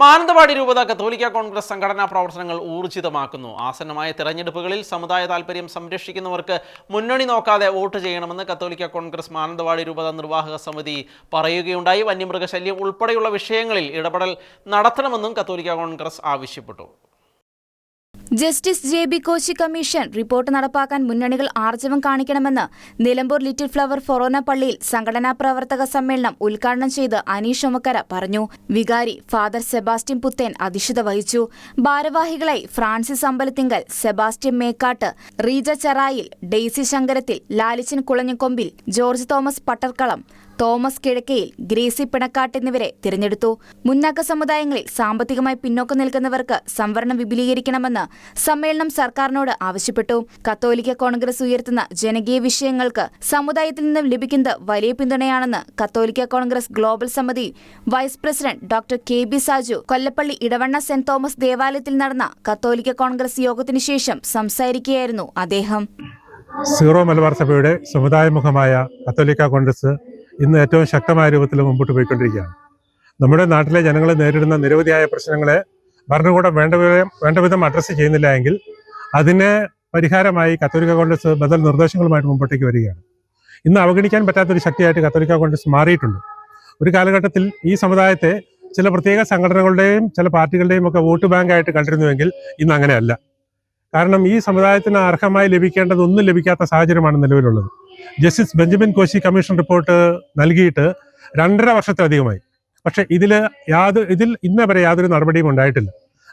മാനന്തവാടി രൂപത കത്തോലിക്ക കോൺഗ്രസ് സംഘടനാ പ്രവർത്തനങ്ങൾ ഊർജിതമാക്കുന്നു. ആസന്നമായ തിരഞ്ഞെടുപ്പുകളിൽ സമുദായ താൽപര്യം സംരക്ഷിക്കുന്നവർക്ക് മുന്നണി നോക്കാതെ വോട്ട് ചെയ്യണമെന്ന് കത്തോലിക്ക കോൺഗ്രസ് മാനന്തവാടി രൂപത നിർവാഹക സമിതി പറയുകയുണ്ടായി. വന്യമൃഗശല്യം ഉൾപ്പെടെയുള്ള വിഷയങ്ങളിൽ ഇടപെടൽ നടത്തണമെന്നും കത്തോലിക്ക കോൺഗ്രസ് ആവശ്യപ്പെട്ടു. Justice J B Koshy commission report നടപ്പാക്കാൻ മുന്നണികൾ ആർജവം കാണിക്കണമെന്ന് നിലമ്പൂർ ലിറ്റിൽ ഫ്ലവർ ഫൊറോന പള്ളിയിൽ സംഘടനാ പ്രവർത്തക സമ്മേളനം ഉദ്ഘാടനം ചെയ്ത് അനീഷ് ഒമക്കര പറഞ്ഞു. വികാരി ഫാദർ സെബാസ്റ്റ്യൻ പുത്തേൻ അധ്യക്ഷത വഹിച്ചു. ഭാരവാഹികളായി Francis Ambalathinkal Sebastian Mekkattu Reeja Cherayil Daisy Sankarathil Lalichan Kulanjakombil George Thomas Pattarkalam Thomas Kizhakkayil Greesy Pinakkattu എന്നിവരെ തിരഞ്ഞെടുത്തു. മുന്നാക്ക സമുദായങ്ങളിൽ സാമ്പത്തികമായി പിന്നോക്കം നിൽക്കുന്നവർക്ക് സംവരണം വിപുലീകരിക്കണമെന്ന് സമ്മേളനം സർക്കാരിനോട് ആവശ്യപ്പെട്ടു. കത്തോലിക്ക കോൺഗ്രസ് ഉയർത്തുന്ന ജനകീയ വിഷയങ്ങൾക്ക് സമുദായത്തിൽ നിന്നും ലഭിക്കുന്നത് വലിയ പിന്തുണയാണെന്ന് കത്തോലിക്ക കോൺഗ്രസ് ഗ്ലോബൽ സമിതി vice president doctor K B Saju Kollappally Edavanna saint Thomas ദേവാലയത്തിൽ നടന്ന കത്തോലിക്ക കോൺഗ്രസ് യോഗത്തിനു ശേഷം സംസാരിക്കുകയായിരുന്നു അദ്ദേഹം. സീറോ മലബാർ സഭയുടെ സമുദായമുഖമായ കത്തോലിക്ക കോൺഗ്രസ് ഇന്ന് ഏറ്റവും ശക്തമായ രൂപത്തിൽ മുമ്പോട്ട് പോയിക്കൊണ്ടിരിക്കുകയാണ്. നമ്മുടെ നാട്ടിലെ ജനങ്ങൾ നേരിടുന്ന നിരവധിയായ പ്രശ്നങ്ങളെ ഭരണകൂടം വേണ്ട വേണ്ട വിധം അഡ്രസ്സ് ചെയ്യുന്നില്ല എങ്കിൽ അതിന് പരിഹാരമായി കത്തോലിക്ക കോൺഗ്രസ് ബദൽ നിർദ്ദേശങ്ങളുമായിട്ട് മുമ്പോട്ടേക്ക് വരികയാണ്. ഇന്ന് അവഗണിക്കാൻ പറ്റാത്തൊരു ശക്തിയായിട്ട് കത്തോലിക്ക കോൺഗ്രസ് മാറിയിട്ടുണ്ട്. ഒരു കാലഘട്ടത്തിൽ ഈ സമുദായത്തെ ചില പ്രത്യേക സംഘടനകളുടെയും ചില പാർട്ടികളുടെയും ഒക്കെ വോട്ട് ബാങ്കായിട്ട് കണ്ടിരുന്നുവെങ്കിൽ ഇന്ന് അങ്ങനെയല്ല. കാരണം ഈ സമുദായത്തിന് അർഹമായി ലഭിക്കേണ്ടതൊന്നും ലഭിക്കാത്ത സാഹചര്യമാണ് നിലവിലുള്ളത്. Justice Benjamin Koshy commission report നൽകിയിട്ട് രണ്ടര വർഷത്തിലധികമായി. പക്ഷെ ഇതിൽ യാതൊരു ഇതിൽ ഇന്നവരെ യാതൊരു നടപടിയും ഉണ്ടായിട്ടില്ല.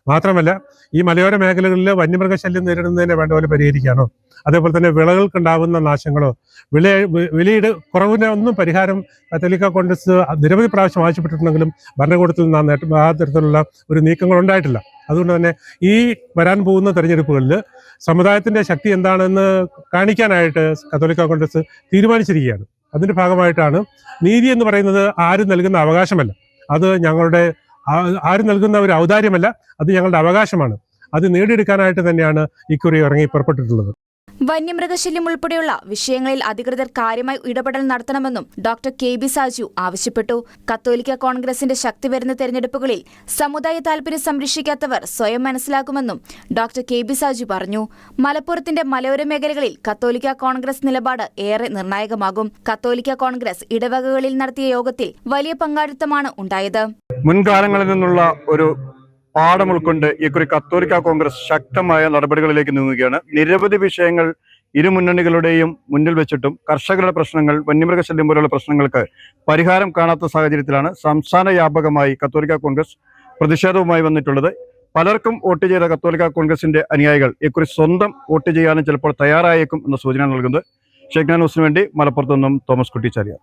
മാത്രമല്ല ഈ മലയോര മേഖലകളിൽ വന്യമൃഗശല്യം നേരിടുന്നതിനെ വേണ്ട പോലെ പരിഹരിക്കാനോ അതേപോലെ തന്നെ വിളകൾക്കുണ്ടാകുന്ന നാശങ്ങളോ വില വിലയുടെ കുറവിന് ഒന്നും പരിഹാരം തെലിക്ക കോൺഗ്രസ് നിരവധി പ്രാവശ്യം ആവശ്യപ്പെട്ടിട്ടുണ്ടെങ്കിലും ഭരണകൂടത്തിൽ നിന്ന് ആ നേട്ടം ആ തരത്തിലുള്ള ഒരു നീക്കങ്ങൾ ഉണ്ടായിട്ടില്ല. അതുകൊണ്ട് തന്നെ ഈ വരാൻ പോകുന്ന തെരഞ്ഞെടുപ്പുകളിൽ സമുദായത്തിന്റെ ശക്തി എന്താണെന്ന് കാണിക്കാനായിട്ട് കത്തോലിക്ക കോൺഗ്രസ് തീരുമാനിച്ചിരിക്കുകയാണ്. അതിന്റെ ഭാഗമായിട്ടാണ് നീതി എന്ന് പറയുന്നത് ആരും നൽകുന്ന അവകാശമല്ല. അത് ഞങ്ങളുടെ ആരും നൽകുന്ന ഒരു ഔദാര്യമല്ല അത് ഞങ്ങളുടെ അവകാശമാണ്. അത് നേടിയെടുക്കാനായിട്ട് തന്നെയാണ് ഇക്കുറി ഇറങ്ങി പുറപ്പെട്ടിട്ടുള്ളത്. വന്യമൃഗശല്യം ഉൾപ്പെടെയുള്ള വിഷയങ്ങളിൽ അധികൃതർ കാര്യമായി ഇടപെടൽ നടത്തണമെന്നും ഡോക്ടർ കെ ബി സാജു ആവശ്യപ്പെട്ടു. കത്തോലിക്ക കോൺഗ്രസിന്റെ ശക്തി വരുന്ന തെരഞ്ഞെടുപ്പുകളിൽ സമുദായ താൽപര്യം സംരക്ഷിക്കാത്തവർ സ്വയം മനസ്സിലാക്കുമെന്നും ഡോക്ടർ കെ ബി സാജു പറഞ്ഞു. മലപ്പുറത്തിന്റെ മലയോര മേഖലകളിൽ കത്തോലിക്ക കോൺഗ്രസ് നിലപാട് ഏറെ നിർണായകമാകും. കത്തോലിക്ക കോൺഗ്രസ് ഇടവകകളിൽ നടത്തിയ യോഗത്തിൽ വലിയ പങ്കാളിത്തമാണ് ഉണ്ടായത്. മുൻകാലങ്ങളിൽ നിന്നുള്ള ഒരു പാഠം ഉൾക്കൊണ്ട് ഇക്കുറി കത്തോലിക്ക കോൺഗ്രസ് ശക്തമായ നടപടികളിലേക്ക് നീങ്ങുകയാണ്. നിരവധി വിഷയങ്ങൾ ഇരു മുന്നണികളുടെയും മുന്നിൽ വെച്ചിട്ടും കർഷകരുടെ പ്രശ്നങ്ങൾ വന്യമൃഗശല്യം പോലുള്ള പ്രശ്നങ്ങൾക്ക് പരിഹാരം കാണാത്ത സാഹചര്യത്തിലാണ് സംസ്ഥാന വ്യാപകമായി കത്തോലിക്ക കോൺഗ്രസ് പ്രതിഷേധവുമായി വന്നിട്ടുള്ളത്. പലർക്കും വോട്ട് ചെയ്ത കത്തോലിക്ക കോൺഗ്രസിന്റെ അനുയായികൾ ഇക്കുറി സ്വന്തം വോട്ട് ചെയ്യാനും ചിലപ്പോൾ തയ്യാറായേക്കും എന്ന സൂചന നൽകുന്നത്. ഷെയ്ഖ്നാൻ ന്യൂസിന് വേണ്ടി മലപ്പുറത്തു നിന്നും തോമസ് കുട്ടിച്ചാരിയ